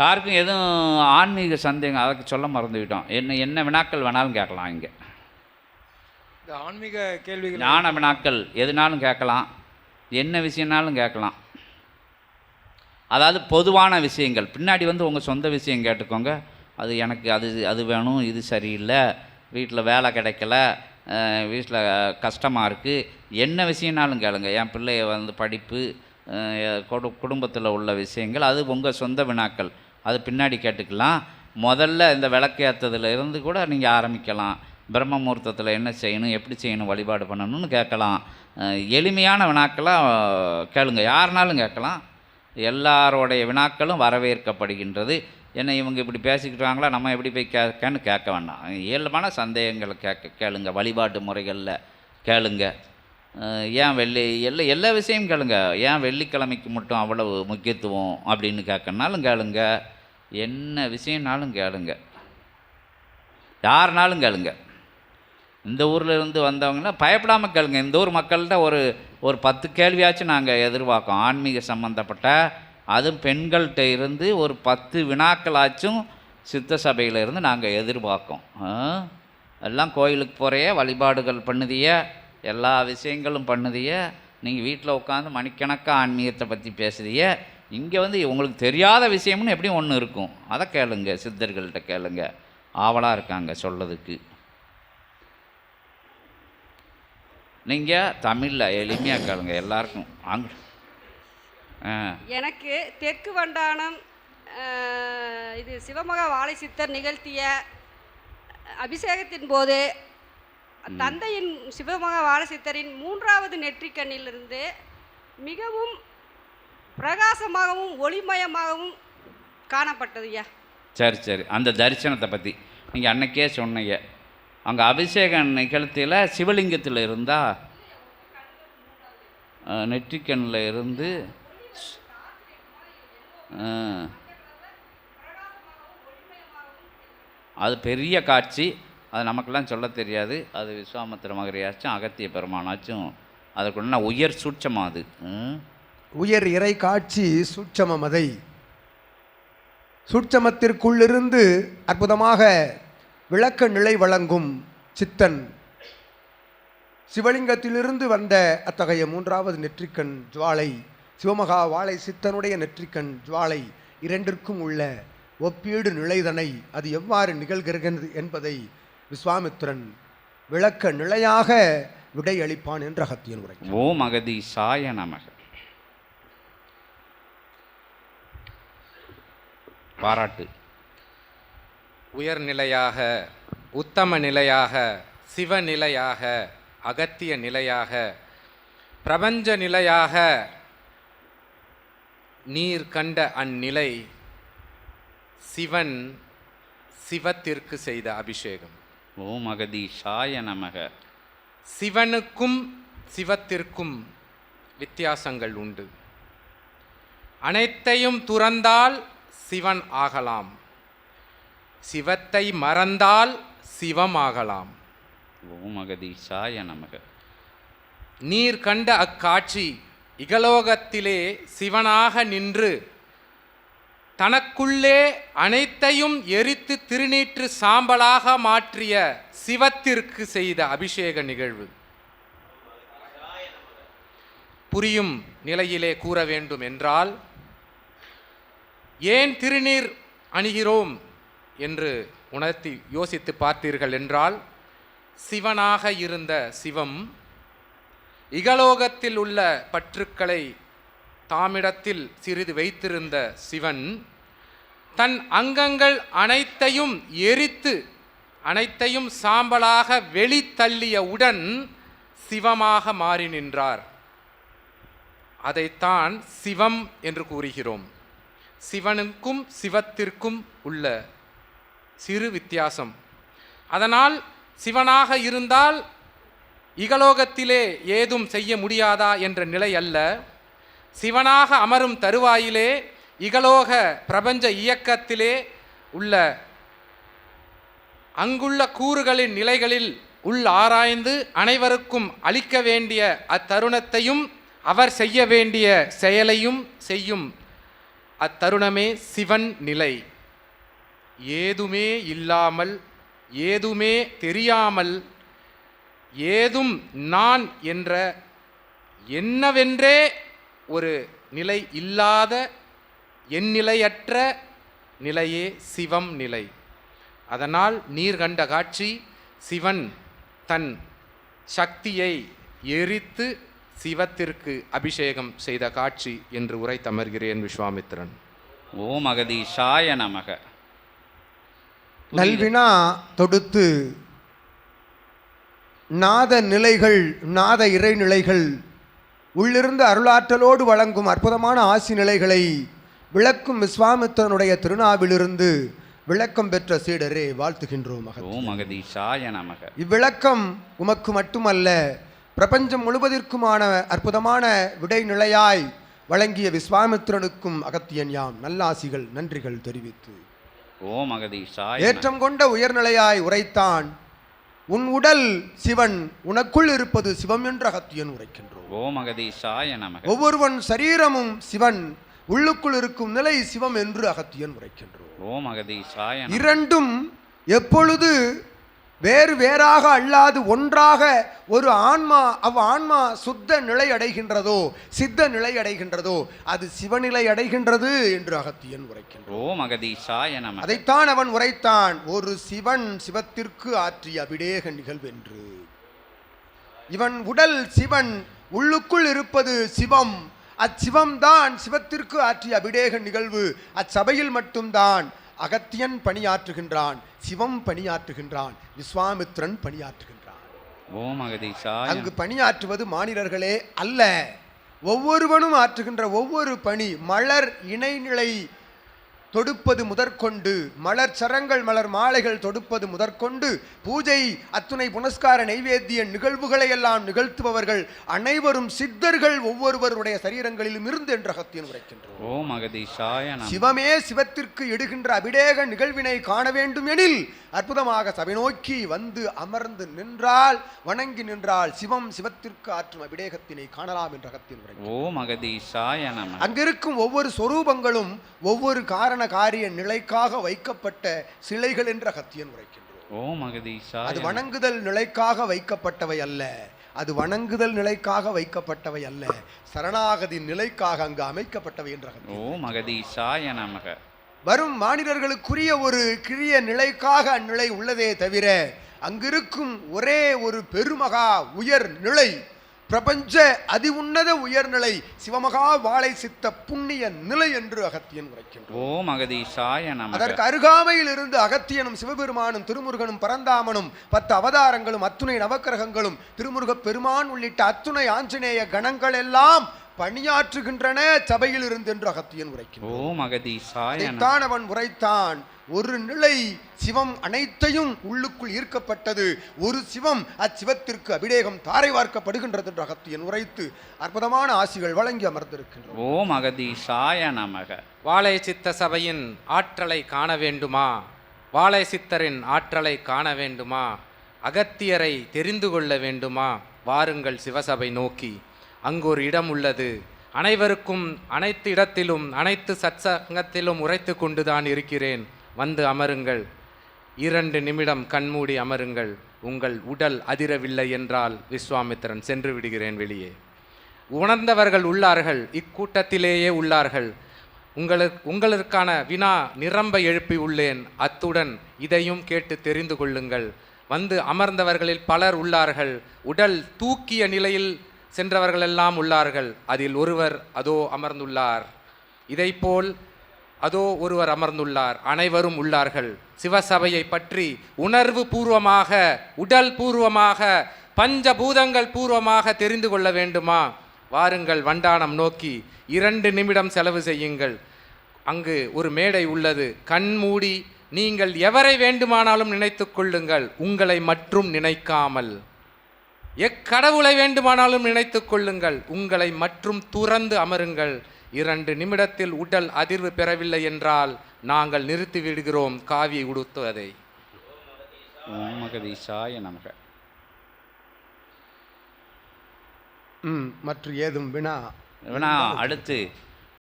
யாருக்கும் எதுவும் ஆன்மீக சந்தேகம் அதுக்கு சொல்ல மறந்துவிட்டோம். என்ன என்ன வினாக்கள் வேணாலும் கேட்கலாம் இங்கே. இந்த ஆன்மீக கேள்விகள் ஞான வினாக்கள் எதுனாலும் கேட்கலாம் என்ன விஷயம்னாலும் கேட்கலாம். அதாவது பொதுவான விஷயங்கள். பின்னாடி வந்து உங்கள் சொந்த விஷயம் கேட்டுக்கோங்க. அது எனக்கு அது அது வேணும் இது சரியில்லை வீட்டில் வேலை கிடைக்கல வீட்டில் கஷ்டமாக இருக்குது என்ன விஷயம்னாலும் கேளுங்க. என் பிள்ளைய வந்து படிப்பு குடும்பத்தில் உள்ள விஷயங்கள் அது உங்கள் சொந்த வினாக்கள். அது பின்னாடி கேட்டுக்கலாம். முதல்ல இந்த விளக்கேற்றதுல இருந்து கூட நீங்கள் ஆரம்பிக்கலாம். பிரம்ம முகூர்த்தத்தில் என்ன செய்யணும் எப்படி செய்யணும் வழிபாடு பண்ணணும்னு கேட்கலாம். எளிமையான வினாக்களாக கேளுங்க. யாருனாலும் கேட்கலாம். எல்லாரோடைய வினாக்களும் வரவேற்கப்படுகின்றது. என்ன இவங்க இப்படி பேசிக்கிட்டாங்களா நம்ம எப்படி போய் கேட்கன்னு கேட்க வேண்டாம். இயல்பான சந்தேகங்களை கேட்க கேளுங்க. வழிபாட்டு முறைகளில் கேளுங்க. ஏன் வெள்ளி எல்லா எல்லா விஷயமும் கேளுங்க. ஏன் வெள்ளிக்கிழமைக்கு மட்டும் அவ்வளவு முக்கியத்துவம் அப்படின்னு கேட்கனாலும் கேளுங்க. என்ன விஷயம்னாலும் கேளுங்க. யாருனாலும் கேளுங்க. இந்த ஊரில் இருந்து வந்தவங்கன்னா பயப்படாமல் கேளுங்க. இந்த ஊர் மக்கள்கிட்ட ஒரு ஒரு பத்து கேள்வியாச்சும் நாங்கள் எதிர்பார்க்கோம். ஆன்மீக சம்மந்தப்பட்ட அதுவும் பெண்கள்கிட்ட இருந்து ஒரு பத்து வினாக்களாச்சும் சித்த சபையிலிருந்து நாங்கள் எதிர்பார்க்கோம். எல்லாம் கோயிலுக்கு போகிறைய வழிபாடுகள் பண்ணுதிய எல்லா விஷயங்களும் பண்ணுதிய நீங்கள் வீட்டில் உட்காந்து மணிக்கணக்காக ஆன்மீகத்தை பற்றி பேசுதிய இங்கே வந்து உங்களுக்கு தெரியாத விஷயம்னு எப்படியும் ஒன்று இருக்கும். அதை கேளுங்க சித்தர்கள்ட்ட கேளுங்க. ஆவலாக இருக்காங்க சொல்லதுக்கு. நீங்கள் தமிழில் எளிமையாக கேளுங்க எல்லாருக்கும். ஆங் எனக்கு தெற்கு வண்டானம் இது சிவமகா வாழை சித்தர் நிகழ்த்திய அபிஷேகத்தின் போது தந்தையின் சிவமகா வாழை சித்தரின் மூன்றாவது நெற்றிக்கண்ணிலிருந்து மிகவும் பிரகாசமாகவும் ஒளிமயமாகவும் காணப்பட்டது ஐயா. சரி சரி. அந்த தரிசனத்தை பற்றி நீங்கள் அன்னைக்கே சொன்னீங்க. அங்கே அபிஷேகம் நிகழ்த்தியில் சிவலிங்கத்தில் இருந்தால் நெற்றிக்கண்ணில் இருந்து. அது பெரிய காட்சி. அது நமக்கெல்லாம் சொல்ல தெரியாது. அது விஸ்வாமித்திர மகரியாச்சும் அகத்திய பெருமானாச்சும் அதுக்குள்ள உயர் சூட்சமாக அது. உயர் இறை காட்சி சூட்சமமதை சூட்சமத்திற்குள்ளிருந்து அற்புதமாக விளக்க நிலை வழங்கும் சித்தன். சிவலிங்கத்திலிருந்து வந்த அத்தகைய மூன்றாவது நெற்றிக்கண் ஜுவாலை சிவமகா வாழை சித்தனுடைய நெற்றிக்கண் ஜுவாலை இரண்டிற்கும் உள்ள ஒப்பீடு நிலைதனை அது எவ்வாறு நிகழ்கிறது என்பதை விஸ்வாமித்திரன் விளக்க நிலையாக விடையளிப்பான் என்ற அகத்தியன் உரை ஓம் அகதீசாய நமக. பாராட்டு. உயர்நிலையாக உத்தம நிலையாக சிவநிலையாக அகத்திய நிலையாக பிரபஞ்ச நிலையாக நீர் கண்ட அந்நிலை சிவன் சிவத்திற்கு செய்த அபிஷேகம். ஓம் அகதீஷாய நமக. சிவனுக்கும் சிவத்திற்கும் வித்தியாசங்கள் உண்டு. அனைத்தையும் துறந்தால் சிவன் ஆகலாம். சிவத்தை மறந்தால் சிவம் ஆகலாம். ஓம் அகதீஷாய நமக. நீர் கண்ட அக்காட்சி இகலோகத்திலே சிவனாக நின்று தனக்குள்ளே அனைத்தையும் எரித்து திருநீற்று சாம்பலாக மாற்றிய சிவத்திற்கு செய்த அபிஷேக நிகழ்வு. புரியும் நிலையிலே கூற வேண்டும் என்றால் ஏன் திருநீர் அணிகிறோம்? என்று உணர்த்தி யோசித்து பார்த்தீர்கள் என்றால் சிவனாக இருந்த சிவம் இகலோகத்தில் உள்ள பற்றுக்களை தாமிடத்தில் சிறிது வைத்திருந்த சிவன் தன் அங்கங்கள் அனைத்தையும் எரித்து அனைத்தையும் சாம்பலாக வெளித்தள்ளியவுடன் சிவமாக மாறி நின்றார். அதைத்தான் சிவம் என்று கூறுகிறோம். சிவனுக்கும் சிவத்திற்கும் உள்ள சிறு வித்தியாசம். அதனால் சிவனாக இருந்தால் இகலோகத்திலே ஏதும் செய்ய முடியாதா என்ற நிலை அல்ல. சிவனாக அமரும் தருவாயிலே இகலோக பிரபஞ்ச இயக்கத்திலே உள்ள அங்குள்ள கூறுகளின் நிலைகளில் உள் ஆராய்ந்து அனைவருக்கும் அளிக்க வேண்டிய அத்தருணத்தையும் அவர் செய்ய வேண்டிய செயலையும் செய்யும் அத்தருணமே சிவன் நிலை. ஏதுமே இல்லாமல் ஏதுமே தெரியாமல் ஏதும் நான் என்ற என்னவென்றே ஒரு நிலை இல்லாத எந்நிலையற்ற நிலையே சிவம் நிலை. அதனால் நீர் கண்ட காட்சி சிவன் தன் சக்தியை எரித்து சிவத்திற்கு அபிஷேகம் செய்த காட்சி என்று உரைத்தமர்கிறேன் விஸ்வாமித்திரன் ஓம் அகதீஷாய நமக. நல்வினா தொடுத்து நாத நிலைகள் நாத இறைநிலைகள் உள்ளிருந்து அருளாற்றலோடு வழங்கும் அற்புதமான ஆசி நிலைகளை விளக்கும் விஸ்வாமித்திரனுடைய திருநாவிலிருந்து விளக்கம் பெற்ற சீடரே வாழ்த்துகின்றோம் அகதீஷாய நமக. இவ்விளக்கம் உமக்கு மட்டுமல்ல பிரபஞ்சம் முழுவதற்குமான அற்புதமான விடைநிலையாய் வழங்கிய விஸ்வாமித்திரனுக்கும் அகத்தியன் யாம் நல்லாசிகள் நன்றிகள் தெரிவித்து. ஓம் அகதீஷாய. ஏற்றம் கொண்ட உயர்நிலையாய் உரைத்தான் உன் உடல் சிவன் உனக்குள் இருப்பது சிவம் என்ற அகத்தியன் உரைக்கின்றோம். ஓம் அகதீஷாய நமக. ஒவ்வொருவன் சரீரமும் சிவன் உள்ளுக்குள் இருக்கும் நிலை சிவம் என்று அகத்தியன் உரைக்கின்றோம். ஓம் அகதீஷாய. இரண்டும் எப்பொழுது வேறு வேறாக அல்லாது ஒன்றாக ஒரு ஆன்மா அவ் ஆன்மா சுத்த நிலை அடைகின்றதோ சித்த நிலை அடைகின்றதோ அது சிவநிலை அடைகின்றது என்று அகத்தியன் நமக. அதைத்தான் அவன் உரைத்தான். ஒரு சிவன் சிவத்திற்கு ஆற்றிய அபிடேக நிகழ்வென்று. இவன் உடல் சிவன் உள்ளுக்குள் இருப்பது சிவம். அச்சிவம் தான் சிவத்திற்கு ஆற்றிய அபிடேக நிகழ்வு. அச்சபையில் மட்டும்தான். அகத்தியன் பணியாற்றுகின்றான் சிவம் பணியாற்றுகின்றான் விஸ்வாமித்ரன் பணியாற்றுகின்றான். ஓம் அகதீஷாய அங்கு பணியாற்றுவது மாநிலர்களே அல்ல. ஒவ்வொருவனும் ஆற்றுகின்ற ஒவ்வொரு பணி மலர் இணைநிலை தொடுப்பது முதற்கொண்டு மலர் சரங்கள் மலர் மாலைகள் தொடுப்பது முதற்கொண்டு பூஜை அத்துணை புனஸ்கார நைவேத்திய நிகழ்வுகளை எல்லாம் நிகழ்த்துபவர்கள் அனைவரும் சித்தர்கள் ஒவ்வொருவருடைய சரீரங்களிலும் இருந்து என்ற அகத்தியன் உரைக்கின்றோம். சிவமே சிவத்திற்கு இடுகின்ற அபிடேக நிகழ்வினை காண வேண்டும் எனில் அற்புதமாக சபை நோக்கி வந்து அமர்ந்து நின்றால் வணங்கி நின்றால் சிவம் சிவத்திற்கு ஆற்றும் அபிடேகத்தினை காணலாம் என்ற அகத்தின் உரை ஓம் அகதீஷாய நமக. அங்கிருக்கும் ஒவ்வொரு சொரூபங்களும் ஒவ்வொரு காரண காரிய நிலைக்காக வைக்கப்பட்ட சிலைகள் என்ற அகத்தியன் உரைக்கின்றோம் அது. வணங்குதல் நிலைக்காக வைக்கப்பட்டவை அல்ல அது வணங்குதல் நிலைக்காக வைக்கப்பட்டவை அல்ல சரணாகதி நிலைக்காக அங்கு அமைக்கப்பட்டவை என்ற நமக. வரும் மாநிலர்களுக்குரிய ஒரு கிரிய நிலைக்காக அந்நிலை உள்ளதே தவிர அங்கிருக்கும் ஒரே ஒரு பெருமகா உயர் நிலை பிரபஞ்ச அதி உன்னத உயர்நிலை சிவமகா வாழை சித்த புண்ணிய நிலை என்று அகத்தியன் உரைக்கின்றார் ஓம் அகதீஷாய. அதற்கு அருகாமையில் இருந்து அகத்தியனும் சிவபெருமானும் திருமுருகனும் பரந்தாமனும் பத்து அவதாரங்களும் அத்துணை நவக்கிரகங்களும் திருமுருகப் பெருமான் உள்ளிட்ட அத்துணை ஆஞ்சநேய கணங்கள் எல்லாம் பணியாற்றுகின்றன சபையில் இருந்து என்று அகத்தியன் நமக. அதைத்தான் அவன் உரைத்தான் ஒரு நிலை சிவம் அனைத்தையும் உள்ளுக்குள் ஈர்க்கப்பட்டது ஒரு சிவம் அச்சிவத்திற்கு அபிடேகம் தாரை வார்க்கப்படுகின்றது என்று அகத்தியன் உரைத்து அற்புதமான ஆசிகள் வழங்கி அமர்ந்திருக்கின்றோம் ஓம் அகதீஷாய நமக. வாழை சித்த சபையின் ஆற்றலை காண வேண்டுமா? வாழை சித்தரின் ஆற்றலை காண வேண்டுமா? அகத்தியரை தெரிந்து கொள்ள வேண்டுமா? வாருங்கள் சிவசபை நோக்கி. அங்கு ஒரு இடம் உள்ளது. அனைவருக்கும் அனைத்து இடத்திலும் அனைத்து சத்சங்கத்திலும் உரைத்து கொண்டுதான் இருக்கிறேன். வந்து அமருங்கள். இரண்டு நிமிடம் கண்மூடி அமருங்கள். உங்கள் உடல் அதிரவில்லை என்றால் விஸ்வாமித்திரன் சென்று விடுகிறேன் வெளியே. உணர்ந்தவர்கள் உள்ளார்கள். இக்கூட்டத்திலேயே உள்ளார்கள். உங்களுக்கு உங்களுக்கான வினா நிரம்ப எழுப்பி உள்ளேன். அத்துடன் இதையும் கேட்டு தெரிந்து கொள்ளுங்கள். வந்து அமர்ந்தவர்களில் பலர் உள்ளார்கள். உடல் தூக்கிய நிலையில் சென்றவர்களெல்லாம் உள்ளார்கள். அதில் ஒருவர் அதோ அமர்ந்துள்ளார். இதைப்போல் அதோ ஒருவர் அமர்ந்துள்ளார். அனைவரும் உள்ளார்கள். சிவசபையை பற்றி உணர்வு பூர்வமாக உடல் பூர்வமாக பஞ்சபூதங்கள் பூர்வமாக தெரிந்து கொள்ள வேண்டுமா? வாருங்கள் வண்டானம் நோக்கி இரண்டு நிமிடம் செலவு செய்யுங்கள். அங்கு ஒரு மேடை உள்ளது. கண் மூடி நீங்கள் எவரை வேண்டுமானாலும் நினைத்து கொள்ளுங்கள். உங்களை மற்றும் நினைக்காமல். எக்கடவுளை வேண்டுமானாலும் நினைத்துக் கொள்ளுங்கள். உங்களை மட்டும் துறந்து அமருங்கள். இரண்டு நிமிடத்தில் உடல் அதிர்வு பெறவில்லை என்றால் நாங்கள் நிறுத்தி விடுகிறோம். காவியை உடுத்துவதை ஓம் அகதீஷாய நமக. ம் மற்ற ஏதும் வினா? வேணா அடுத்து.